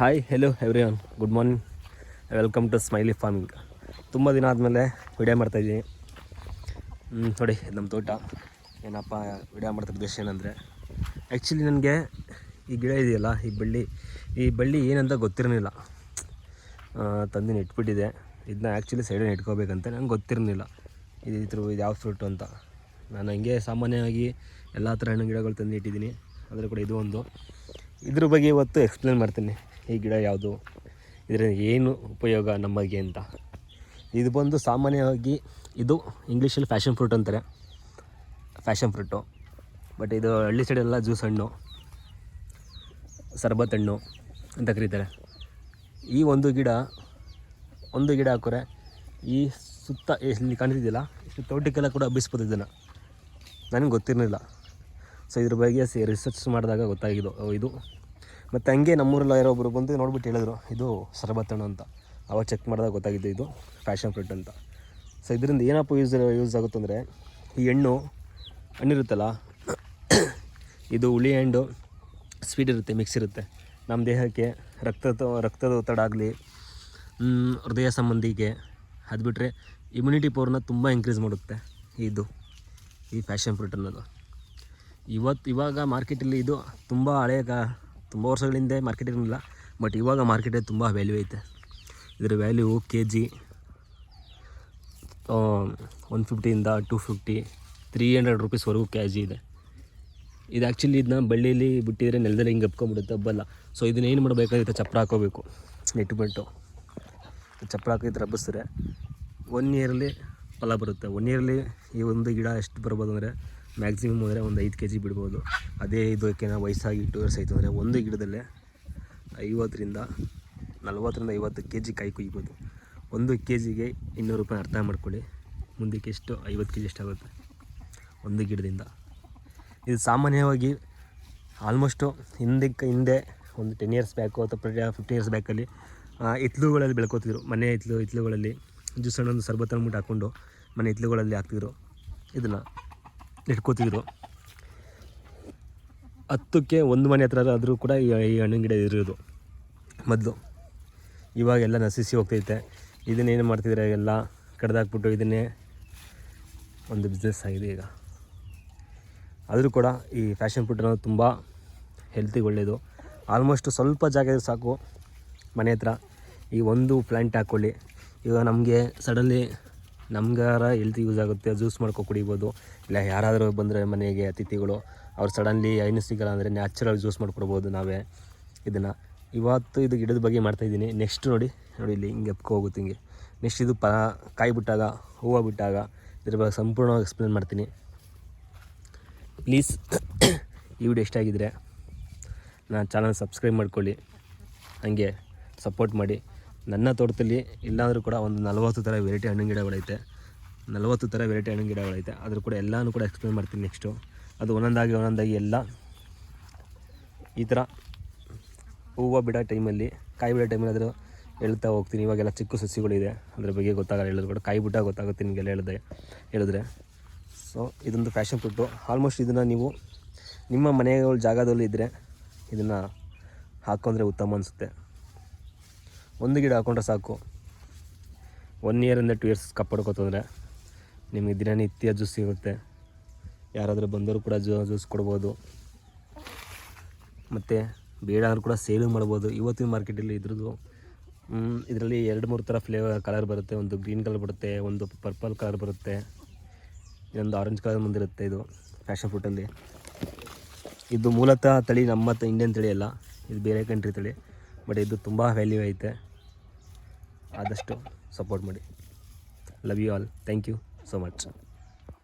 Hi hello everyone good morning welcome to smiley farming ತುಂಬ ದಿನ ಆದಮೇಲೆ ವಿಡಿಯೋ ಮಾಡ್ತಾಯಿದ್ದೀನಿ ನೋಡಿ ನಮ್ಮ ತೋಟ. ಏನಪ್ಪ ವಿಡಿಯೋ ಮಾಡ್ತಿರೋ ಉದ್ದೇಶ ಏನಂದರೆ ಆ್ಯಕ್ಚುಲಿ ನನಗೆ ಈ ಗಿಡ ಇದೆಯಲ್ಲ, ಈ ಬಳ್ಳಿ ಈ ಬಳ್ಳಿ ಏನಂತ ಗೊತ್ತಿರಲಿಲ್ಲ. ತಂದಿನ ಇಟ್ಬಿಟ್ಟಿದೆ. ಇದನ್ನ ಆ್ಯಕ್ಚುಲಿ ಸೈಡನ್ನು ಇಟ್ಕೋಬೇಕಂತ ನಂಗೆ ಗೊತ್ತಿರಲಿಲ್ಲ. ಇದು ಇದ್ರ ಇದು ಯಾವ ಫ್ರೂಟು ಅಂತ. ನಾನು ಹಂಗೆ ಸಾಮಾನ್ಯವಾಗಿ ಎಲ್ಲ ಥರ ಹಣ್ಣು ಗಿಡಗಳು ತಂದು ಇಟ್ಟಿದ್ದೀನಿ ಅದರ ಕೂಡ ಇದು ಒಂದು. ಇದ್ರ ಬಗ್ಗೆ ಇವತ್ತು ಎಕ್ಸ್ಪ್ಲೇನ್ ಮಾಡ್ತೀನಿ. ಈ ಗಿಡ ಯಾವುದು? ಇದರಿಂದ ಏನು ಉಪಯೋಗ ನಮಗೆ ಅಂತ? ಇದು ಬಂದು ಸಾಮಾನ್ಯವಾಗಿ ಇದು ಇಂಗ್ಲೀಷಲ್ಲಿ ಫ್ಯಾಷನ್ ಫ್ರೂಟ್ ಅಂತಾರೆ. Passion fruit. ಬಟ್ ಇದು ಹಳ್ಳಿ ಸೈಡೆಲ್ಲ ಜ್ಯೂಸ್ ಹಣ್ಣು, ಸರ್ಬತ್ ಹಣ್ಣು ಅಂತ ಕರೀತಾರೆ. ಈ ಒಂದು ಗಿಡ ಒಂದು ಗಿಡ ಹಾಕೋರೆ ಈ ಸುತ್ತ ಇಲ್ಲಿ ಕಾಣ್ತಿದ್ದಿಲ್ಲ ಇಷ್ಟು ತೋಟಕ್ಕೆಲ್ಲ ಕೂಡ ಹಬ್ಬಿಸ್ಬೋದು ಇದನ್ನು. ನನಗೆ ಗೊತ್ತಿರಲಿಲ್ಲ. ಸೊ ಇದ್ರ ಬಗ್ಗೆ ರಿಸರ್ಚ್ ಮಾಡಿದಾಗ ಗೊತ್ತಾಗಿದ್ದು, ಇದು. ಮತ್ತು ಹಂಗೆ ನಮ್ಮೂರಲ್ಲಿ ಯಾರೋ ಒಬ್ಬರು ಬಂದು ನೋಡ್ಬಿಟ್ಟು ಹೇಳಿದ್ರು, ಇದು ಹಣ್ಣು ಅಂತ. ಅವಾಗ ಚೆಕ್ ಮಾಡಿದಾಗ ಗೊತ್ತಾಗಿದ್ದು ಇದು ಫ್ಯಾಷನ್ ಫ್ರೂಟ್ ಅಂತ. ಸೊ ಇದರಿಂದ ಏನಪ್ಪ ಯೂಸ್ ಯೂಸ್ ಆಗುತ್ತಂದರೆ ಈ ಹಣ್ಣು ಹಣ್ಣಿರುತ್ತಲ್ಲ, ಇದು ಹುಳಿ ಹಣ್ಣು ಸ್ವೀಟ್ ಇರುತ್ತೆ ಮಿಕ್ಸ್ ಇರುತ್ತೆ. ನಮ್ಮ ದೇಹಕ್ಕೆ ರಕ್ತದ ರಕ್ತದ ಒತ್ತಡ ಆಗಲಿ ಹೃದಯ ಸಂಬಂಧಿಗೆ, ಅದು ಬಿಟ್ಟರೆ ಇಮ್ಯುನಿಟಿ ಪವರ್ನ ತುಂಬ ಇನ್ಕ್ರೀಸ್ ಮಾಡುತ್ತೆ ಇದು, ಈ ಫ್ಯಾಷನ್ ಫ್ರೂಟ್ ಅನ್ನೋದು. ಇವತ್ತು ಇವಾಗ ಮಾರ್ಕೆಟಲ್ಲಿ ಇದು ತುಂಬ ಹಳೆಯ ಕಾ ವರ್ಷಗಳ ಹಿಂದೆ ಮಾರ್ಕೆಟ್ ಇರಲಿಲ್ಲ ಬಟ್ ಇವಾಗ ಮಾರ್ಕೆಟಲ್ಲಿ ತುಂಬ ವ್ಯಾಲ್ಯೂ ಐತೆ. ಇದರ ವ್ಯಾಲ್ಯೂ ಕೆ ಜಿ ಒನ್ ಫಿಫ್ಟಿಯಿಂದ ಟೂ ಫಿಫ್ಟಿ ತ್ರೀ ಹಂಡ್ರೆಡ್ ರುಪೀಸ್ವರೆಗೂ ಕೆ ಜಿ ಇದೆ. ಇದು ಆ್ಯಕ್ಚುಲಿ ಇದನ್ನ ಬಳ್ಳಿಯಲ್ಲಿ ಬಿಟ್ಟಿದ್ರೆ ನೆಲದಲ್ಲಿ ಹಿಂಗೆ ಎಪ್ಕೊಂಡ್ಬಿಡುತ್ತೆ ಹಬ್ಬಲ್ಲ. ಸೊ ಇದನ್ನ ಏನು ಮಾಡಬೇಕಾಗಿತ್ತು ಚಪ್ಪರ ಹಾಕೋಬೇಕು ನೆಟ್ಬಿಟ್ಟು ಚಪ್ಪರ ಹಾಕಿದ್ರೆ ಹಬ್ಬಿಸಿದ್ರೆ ಒನ್ ಇಯರಲ್ಲಿ ಫಲ ಬರುತ್ತೆ. ಒನ್ ಇಯರ್ಲಿ ಈ ಒಂದು ಗಿಡ ಎಷ್ಟು ಬರ್ಬೋದು ಅಂದರೆ ಮ್ಯಾಕ್ಸಿಮಮ್ ಅಂದರೆ ಒಂದು ಐದು ಕೆ ಜಿ ಬಿಡ್ಬೋದು. ಅದೇ ಇದಕ್ಕೆ ನಾವು ವಯಸ್ಸಾಗಿ ಟು ಇಯರ್ಸ್ ಆಯಿತು ಅಂದರೆ ಒಂದು ಗಿಡದಲ್ಲೇ ಐವತ್ತರಿಂದ ನಲ್ವತ್ತರಿಂದ ಐವತ್ತು ಕೆ ಜಿ ಕಾಯಿ ಕುಯ್ಬೋದು. ಒಂದು ಕೆ ಜಿಗೆ ಇನ್ನೂರು ರೂಪಾಯಿ ಅರ್ಥ ಮಾಡ್ಕೊಳ್ಳಿ. ಮುಂದಕ್ಕೆ ಎಷ್ಟು? ಐವತ್ತು ಕೆ ಜಿ ಎಷ್ಟಾಗುತ್ತೆ ಒಂದು ಗಿಡದಿಂದ. ಇದು ಸಾಮಾನ್ಯವಾಗಿ ಆಲ್ಮೋಸ್ಟು ಹಿಂದಕ್ಕೆ ಹಿಂದೆ ಒಂದು ಟೆನ್ ಇಯರ್ಸ್ ಬ್ಯಾಕು ಅಥವಾ ಫಿಫ್ಟಿ ಇಯರ್ಸ್ ಬ್ಯಾಕಲ್ಲಿ ಇತ್ಲುಗಳಲ್ಲಿ ಬೆಳ್ಕೋತಿದ್ರು. ಮನೆ ಇತ್ಲು, ಇತ್ಲುಗಳಲ್ಲಿ ಜ್ಯೂಸ್ ಹಣ್ಣೊಂದು ಸರ್ಬತ್ ಅಂದ್ಬಿಟ್ಟು ಹಾಕ್ಕೊಂಡು ಮನೆ ಇತ್ಲುಗಳಲ್ಲಿ ಹಾಕ್ತಿದ್ರು. ಇದನ್ನು. ಇಟ್ಕೋತಿದ್ರು. ಹತ್ತಕ್ಕೆ ಒಂದು ಮನೆ ಹತ್ರ ಆದರೂ ಕೂಡ ಈ ಹಣ್ಣಿನ ಗಿಡ ಇರೋದು ಮೊದಲು. ಇವಾಗೆಲ್ಲ ನಶಿಸಿ ಹೋಗ್ತೈತೆ. ಇದನ್ನೇನು ಮಾಡ್ತಿದ್ರೆ ಎಲ್ಲ ಕಡ್ದಾಕ್ಬಿಟ್ಟು ಇದನ್ನೇ ಒಂದು ಬಿಸ್ನೆಸ್ ಆಗಿದೆ ಈಗ. ಆದರೂ ಕೂಡ ಈ ಫ್ಯಾಷನ್ ಫುಡ್ ಅನ್ನೋದು ತುಂಬ ಹೆಲ್ತಿಗೆ ಒಳ್ಳೆಯದು ಆಲ್ಮೋಸ್ಟ್ ಸ್ವಲ್ಪ ಜಾಗ ಸಾಕು ಮನೆ ಹತ್ರ. ಈ ಒಂದು ಪ್ಲ್ಯಾಂಟ್ ಹಾಕ್ಕೊಳ್ಳಿ ಈಗ ನಮಗೆ ಸಡನ್ಲಿ ನಮ್ಗಾರ ಹೆಲ್ತ್ ಯೂಸ್ ಆಗುತ್ತೆ, ಜ್ಯೂಸ್ ಮಾಡ್ಕೊ ಕುಡಿಬೋದು. ಇಲ್ಲ ಯಾರಾದರೂ ಬಂದರೆ ಮನೆಗೆ ಅತಿಥಿಗಳು, ಅವ್ರು ಸಡನ್ಲಿ ಏನು ಸಿಗಲ್ಲ ಅಂದರೆ ನ್ಯಾಚುರಲ್ ಜ್ಯೂಸ್ ಮಾಡ್ಕೊಡ್ಬೋದು ನಾವೇ. ಇದನ್ನು. ಇವತ್ತು ಇದು ಗಿಡದ ಬಗ್ಗೆ ಮಾಡ್ತಾಯಿದ್ದೀನಿ ನೆಕ್ಸ್ಟ್ ನೋಡಿ ನೋಡಿ ಇಲ್ಲಿ ಹಿಂಗೆ ಎಪ್ಕೊ ಹೋಗುತ್ತೆ ಹಿಂಗೆ. ನೆಕ್ಸ್ಟ್ ಇದು ಪ, ಕಾಯಿ ಬಿಟ್ಟಾಗ, ಹೂವು ಬಿಟ್ಟಾಗ ಇದ್ರ ಬಗ್ಗೆ ಸಂಪೂರ್ಣವಾಗಿ ಎಕ್ಸ್ಪ್ಲೇನ್ ಮಾಡ್ತೀನಿ. ಪ್ಲೀಸ್ ಈ ವಿಡಿಯೋ ಇಷ್ಟ ಆಗಿದ್ರೆ ನಾನು ಚಾನಲ್ ಸಬ್ಸ್ಕ್ರೈಬ್ ಮಾಡ್ಕೊಳ್ಳಿ. ಹಾಗೆ ಸಪೋರ್ಟ್ ಮಾಡಿ. ನನ್ನ ತೋಟದಲ್ಲಿ ಇಲ್ಲಾಂದರೂ ಕೂಡ ಒಂದು ನಲವತ್ತು ಥರ ವೆರೈಟಿ ಹಣ್ಣಿನ ಗಿಡಗಳೈತೆ ನಲವತ್ತು ಥರ ವೆರೈಟಿ ಹಣ್ಣಿನ ಗಿಡಗಳೈತೆ ಅದ್ರ ಕೂಡ ಎಲ್ಲನೂ ಕೂಡ ಎಕ್ಸ್ಪ್ಲೇನ್ ಮಾಡ್ತೀನಿ ನೆಕ್ಸ್ಟು ಅದು ಒಂದೊಂದಾಗಿ ಒಂದೊಂದಾಗಿ ಎಲ್ಲ ಈ ಥರ ಹೂವು ಬಿಡೋ ಟೈಮಲ್ಲಿ ಕಾಯಿ ಬಿಡೋ ಟೈಮಲ್ಲಿ ಅದರ ಹೇಳ್ತಾ ಹೋಗ್ತೀನಿ. ಇವಾಗೆಲ್ಲ ಚಿಕ್ಕ ಸಸಿಗಳಿದೆ ಅದ್ರ ಬಗ್ಗೆ ಗೊತ್ತಾಗಲ್ಲ ಹೇಳಿದ್ರು ಕೂಡ. ಕಾಯಿ ಬಿಟ್ಟಾಗ ಗೊತ್ತಾಗುತ್ತೆ ನಿಮಗೆಲ್ಲ ಹೇಳಿದೆ, ಹೇಳಿದ್ರೆ. ಸೊ ಇದೊಂದು ಫ್ಯಾಷನ್ ಫುಡ್ಡು ಆಲ್ಮೋಸ್ಟ್ ಇದನ್ನು ನೀವು ನಿಮ್ಮ ಮನೆಗಳ ಜಾಗದಲ್ಲಿ ಇದ್ದರೆ ಇದನ್ನು ಹಾಕೊಂಡ್ರೆ ಉತ್ತಮ ಅನಿಸುತ್ತೆ. ಒಂದು ಗಿಡ ಹಾಕೊಂಡ್ರೆ ಸಾಕು. ಒನ್ ಇಯರಿಂದ ಟು ಇಯರ್ಸ್ ಕಾಪಾಡ್ಕೊತಂದ್ರೆ ನಿಮಗೆ ದಿನನಿತ್ಯ ಜ್ಯೂಸ್ ಸಿಗುತ್ತೆ. ಯಾರಾದರೂ ಬಂದವರು ಕೂಡ ಜ್ಯೂ ಜ್ಯೂಸ್ ಕೊಡ್ಬೋದು. ಮತ್ತು ಬೇಡ ಅಂದ್ರೂ ಕೂಡ ಸೇಲ್ ಮಾಡ್ಬೋದು. ಇವತ್ತಿನ ಮಾರ್ಕೆಟಲ್ಲಿ ಇದ್ರದ್ದು ಇದರಲ್ಲಿ ಎರಡು ಮೂರು ಥರ ಫ್ಲೇವರ್ ಕಲರ್ ಬರುತ್ತೆ. ಒಂದು ಗ್ರೀನ್ ಕಲರ್ ಬರುತ್ತೆ, ಒಂದು ಪರ್ಪಲ್ ಕಲರ್ ಬರುತ್ತೆ. ಇನ್ನೊಂದು ಆರೆಂಜ್ ಕಲರ್ ಮುಂದಿರುತ್ತೆ ಇದು ಫ್ಯಾಷನ್ ಫ್ರೂಟಲ್ಲಿ ಇದು ಮೂಲತಃ ತಳಿ ನಮ್ಮ ಇಂಡಿಯನ್ ತಳಿ ಅಲ್ಲ, ಇದು ಬೇರೆ ಕಂಟ್ರಿ ತಳಿ ಬಟ್ ಇದು ತುಂಬ ವ್ಯಾಲ್ಯೂ ಐತೆ. ಆದಷ್ಟು ಸಪೋರ್ಟ್ ಮಾಡಿ. Love you all thank you so much